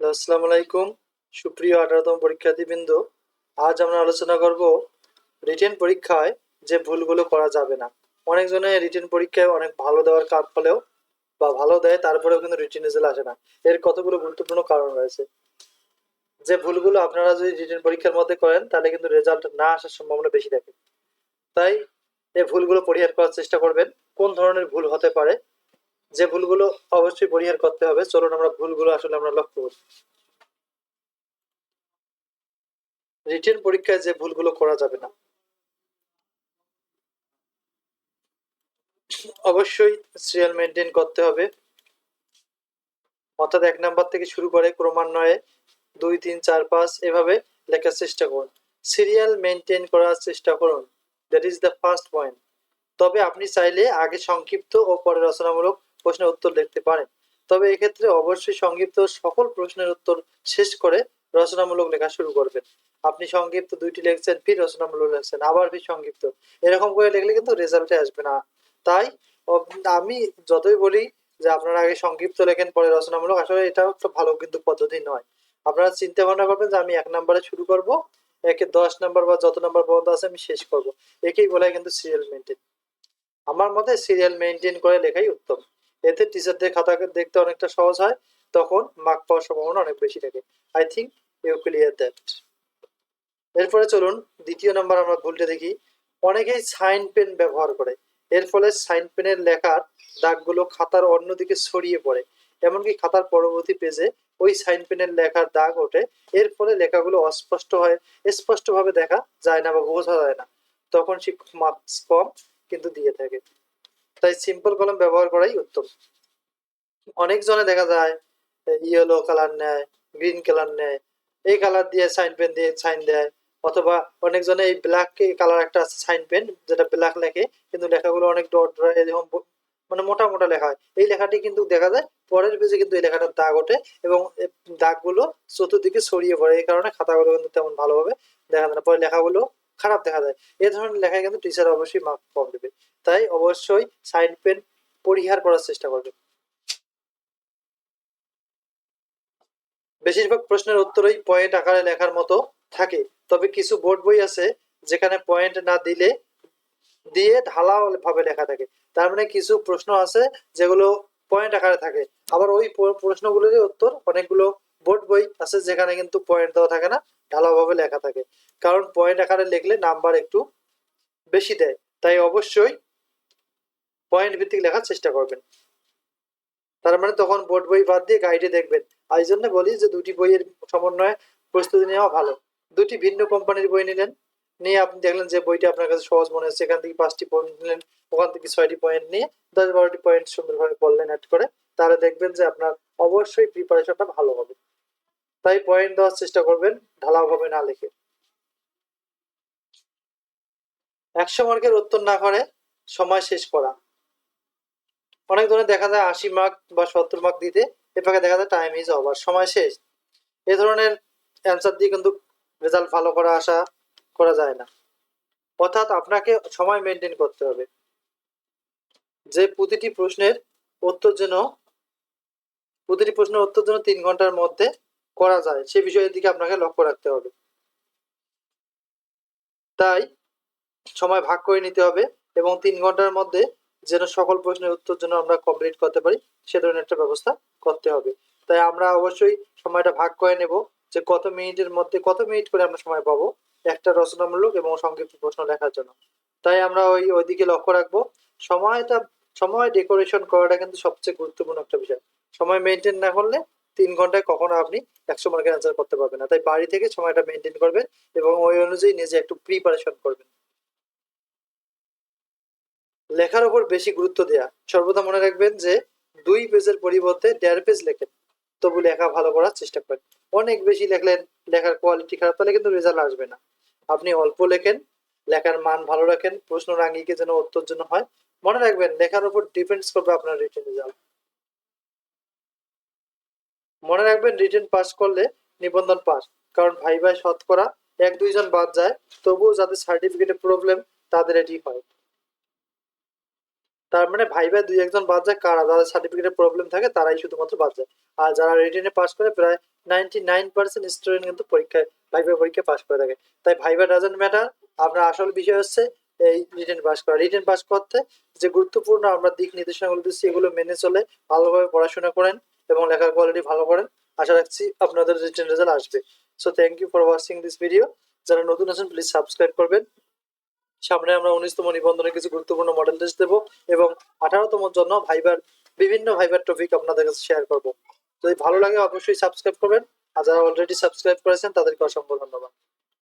আসসালামু আলাইকুম। সুপ্রিয় আঠারোতম পরীক্ষার্থীবৃন্দ, আজ আমরা আলোচনা করব রিটেন পরীক্ষায় যে ভুলগুলো করা যাবে না। অনেকজনে রিটেন পরীক্ষায় অনেক ভালো দেওয়ার কাজ ফলেও বা ভালো দেয়, তারপরেও কিন্তু রিটেন রেজাল্ট আসে না। এর কতগুলো গুরুত্বপূর্ণ কারণ রয়েছে? যে ভুলগুলো আপনারা যদি রিটেন পরীক্ষার মধ্যে করেন, তাহলে কিন্তু রেজাল্ট না আসার সম্ভাবনা বেশি থাকে। তাই এই ভুলগুলো পরিহার করার চেষ্টা করবেন। কোন ধরনের ভুল হতে পারে যে ভুলগুলো অবশ্যই পরিহার করতে হবে। চলুন আমরা ভুলগুলো আসলে আমরা লক্ষ্য করি। রিটেন পরীক্ষায় যে ভুলগুলো করা যাবে না। অবশ্যই সিরিয়াল মেনটেন করতে হবে। অর্থাৎ এক নাম্বার থেকে শুরু করে ক্রমান্বয়ে দুই, তিন, চার, পাঁচ এভাবে লেখার চেষ্টা করুন। সিরিয়াল মেনটেন করার চেষ্টা করুন। That is the first point তবে আপনি চাইলে আগে সংক্ষিপ্ত ও পরে রচনামূলক প্রশ্নের উত্তর লিখতে পারেন। তবে এক্ষেত্রে অবশ্যই সংক্ষিপ্ত সকল প্রশ্নের উত্তর শেষ করে রচনামূলক লেখা শুরু করবেন। আপনি সংক্ষিপ্ত দুইটি লিখছেন, ফির রচনামূলক লিখছেন, আবার ফির সংক্ষিপ্ত। এরকম করে লিখলে কিন্তু রেজাল্টে আসবে না। তাই আমি যতই বলি যে আপনারা আগে সংক্ষিপ্ত লেখেন, পরে রচনামূলক আসলে এটাও একটা ভালো কিন্তু পদ্ধতি নয়। আপনারা চিন্তা ভাবনা করবেন যে আমি এক নম্বরে শুরু করব, একে দশ নম্বর বা যত নম্বর পর্যন্ত আছে আমি শেষ করব। একেই বলা কিন্তু সিরিয়াল মেনটেন আমার মতে সিরিয়াল মেনটেন করে লেখাই উত্তম। এতে টিচারদের খাতাকে দেখতে অনেকটা সহজ হয়, তখন মার্ক পাওয়ার সম্ভাবনা অনেক বেশি থাকে। I think you clear that এরপরে চলুন, দ্বিতীয় নাম্বার আমরা ভুলটা দেখি। অনেকেই সাইন পেন ব্যবহার করে। এর ফলে সাইন পেনের লেখার দাগগুলো খাতার অন্যদিকে ছড়িয়ে পড়ে। এমনকি খাতার পরবর্তী পেজে ওই সাইন পেনের লেখার দাগ ওঠে। এর ফলে লেখাগুলো অস্পষ্ট হয়, স্পষ্টভাবে দেখা যায় না বা বোঝা যায় না। তখন শিক্ষক মার্কস কম কিন্তু দিয়ে থাকে। তাই সিম্পল কলম ব্যবহার করাই উত্তম। অনেক জনে দেখা যায় ইয়েলো কালার নেয় গ্রিন কালার নেয়, এই কালার দিয়ে সাইন পেন দিয়ে সাইন দেয়, অথবা অনেকজনে এই ব্ল্যাক কালার একটা আছে সাইন পেন যেটা ব্ল্যাক লেখে, কিন্তু লেখাগুলো অনেক ডট এরকম মানে মোটা মোটা লেখা হয়। এই লেখাটি কিন্তু দেখা যায় পরের পেজে কিন্তু এই লেখাটার দাগ ওঠে এবং দাগগুলো চতুর্দিকে ছড়িয়ে পড়ে। এই কারণে খাতাগুলো কিন্তু তেমন ভালোভাবে দেখা যায় না। পরে লেখাগুলো খারাপ দেখা যায়। এই ধরনের লেখায় কিন্তু টিচার অবশ্যই মার্ক কম দেবে। তাই অবশ্যই সাইন পেন পরিহার করার চেষ্টা করবে বেশিরভাগ প্রশ্নের উত্তরই পয়েন্ট আকারে লেখার মতো থাকে, তবে কিছু বোর্ড বই আছে যেখানে পয়েন্ট না দিলে, দিয়ে ঢালাও ভাবে লেখা থাকে। তার মানে কিছু প্রশ্ন আছে যেগুলো পয়েন্ট আকারে থাকে। আবার ওই প্রশ্নগুলোরই উত্তর অনেকগুলো বোর্ড বই আছে যেখানে কিন্তু পয়েন্ট দেওয়া থাকে না ঢালাও ভাবে লেখা থাকে। কারণ পয়েন্ট আকারে লিখলে নাম্বার একটু বেশি দেয়। তাই অবশ্যই পয়েন্ট ভিত্তিক লেখার চেষ্টা করবেন। তার মানে তখন বোর্ড বই বাদ দিয়ে গাইডে দেখবেন। আর জন্য বলি যে দুটি বইয়ের সমন্বয়ে প্রস্তুতি নেওয়া ভালো। দুটি ভিন্ন কোম্পানির বই নিলেন। নিয়ে আপনি দেখলেন যে বইটা আপনার কাছে সহজ মনে হচ্ছে। এখান থেকে পাঁচটি পয়েন্ট নিলেন। ওখান থেকে ছয়টি পয়েন্ট নিয়ে দশ বারোটি পয়েন্ট সুন্দরভাবে বললেন অ্যাড করে। তাহলে দেখবেন যে আপনার অবশ্যই প্রিপারেশনটা ভালো হবে। তাই পয়েন্ট দেওয়ার চেষ্টা করবেন। ঢালাওভাবে না লিখে। একশো মার্কের উত্তর না করে সময় শেষ করা। অনেক ধরনের দেখা যায় আশি মার্ক বা সত্তর মার্ক দিতে। এ ফাঁকে দেখা যায় টাইম ইজ ওভার সময় শেষ। এ ধরনের অ্যান্সার দিয়ে কিন্তু রেজাল্ট ভালো করা আশা করা যায় না। অর্থাৎ আপনাকে সময় মেনটেন করতে হবে। যে প্রতিটি প্রশ্নের উত্তর যেন, প্রতিটি প্রশ্নের উত্তর যেন তিন ঘণ্টার মধ্যে করা যায়, সে বিষয়ের দিকে আপনাকে লক্ষ্য রাখতে হবে। তাই সময় ভাগ করে নিতে হবে এবং তিন ঘণ্টার মধ্যে যেন সকল প্রশ্নের উত্তর যেন আমরা কমপ্লিট করতে পারি, সে ধরনের একটা ব্যবস্থা করতে হবে। তাই আমরা অবশ্যই সময়টা ভাগ করে নেব যে কত মিনিটের মধ্যে, কত মিনিট করে আমরা সময় পাবো একটা রচনামূলক এবং সংক্ষিপ্ত প্রশ্ন লেখার জন্য। তাই আমরা ওই, ওইদিকে লক্ষ্য রাখব, সময়টা, সময় ডেকোরেশন করাটা কিন্তু সবচেয়ে গুরুত্বপূর্ণ একটা বিষয়। সময় মেনটেন না করলে তিন ঘন্টায় কখনো আপনি একশো মার্কের অ্যান্সার করতে পারবেন না। তাই বাড়ি থেকে সময়টা মেনটেন করবেন এবং ওই অনুযায়ী নিজে একটু প্রিপারেশন করবেন। লেখার উপর বেশি গুরুত্ব দেয়া। সর্বদা মনে রাখবেন যে, দুই পেজের পরিবর্তে দেড় পেজ লেখেন। তবু লেখা ভালো করার চেষ্টা করেন। অনেক বেশি লেখলেন, লেখার কোয়ালিটি খারাপ, তাহলে কিন্তু রেজাল্ট আসবে না। আপনি অল্প লেখেন, লেখার মান ভালো রাখেন, প্রশ্ন রাঙ্গিকে যেন উত্তর জন্য হয়। মনে রাখবেন, লেখার উপর ডিপেন্ডস করবে আপনার রিটেন রেজাল্ট মনে রাখবেন রিটেন পাস করলে নিবন্ধন পাস কারণ ভাই ভাই শতকরা এক দুইজন বাদ যায়, তবুও যাদের সার্টিফিকেটের প্রবলেম তাদের এটি হয়। তার মানে ভাই ভাই দুই একজন বাদ যায়, কারা? যাদের সার্টিফিকেটের প্রবলেম থাকে, তারাই শুধুমাত্র বাদ যায়। আর যারা রিটেনে পাস করে, প্রায় নাইনটি নাইন পার্সেন্ট স্টুডেন্ট কিন্তু পরীক্ষায় ভাইবা পরীক্ষা পাস করে থাকে। তাই ভাইবা ডাজেন্ট ম্যাটার আপনার আসল বিষয় হচ্ছে এই রিটেন পাস করা। রিটেন পাস করতে যে গুরুত্বপূর্ণ আমরা দিক নির্দেশনাগুলো দিচ্ছি, এগুলো মেনে চলে, ভালোভাবে পড়াশোনা করেন এবং লেখার কোয়ালিটি ভালো করেন। আশা রাখছি আপনাদের রিটেন রেজাল্ট আসবে। So thank you for watching this video যারা নতুন আছেন প্লিজ সাবস্ক্রাইব করবেন। সামনে আমরা উনিশতম নিবন্ধনের কিছু গুরুত্বপূর্ণ মডেল টেস্ট দেবো এবং আঠারোতম জন্য ভাইবার বিভিন্ন ভাইবার টপিক আপনাদের কাছে শেয়ার করব। যদি ভালো লাগে অবশ্যই সাবস্ক্রাইব করবেন। আর যারা অলরেডি সাবস্ক্রাইব করেছেন, তাদেরকে অসংখ্য ধন্যবাদ।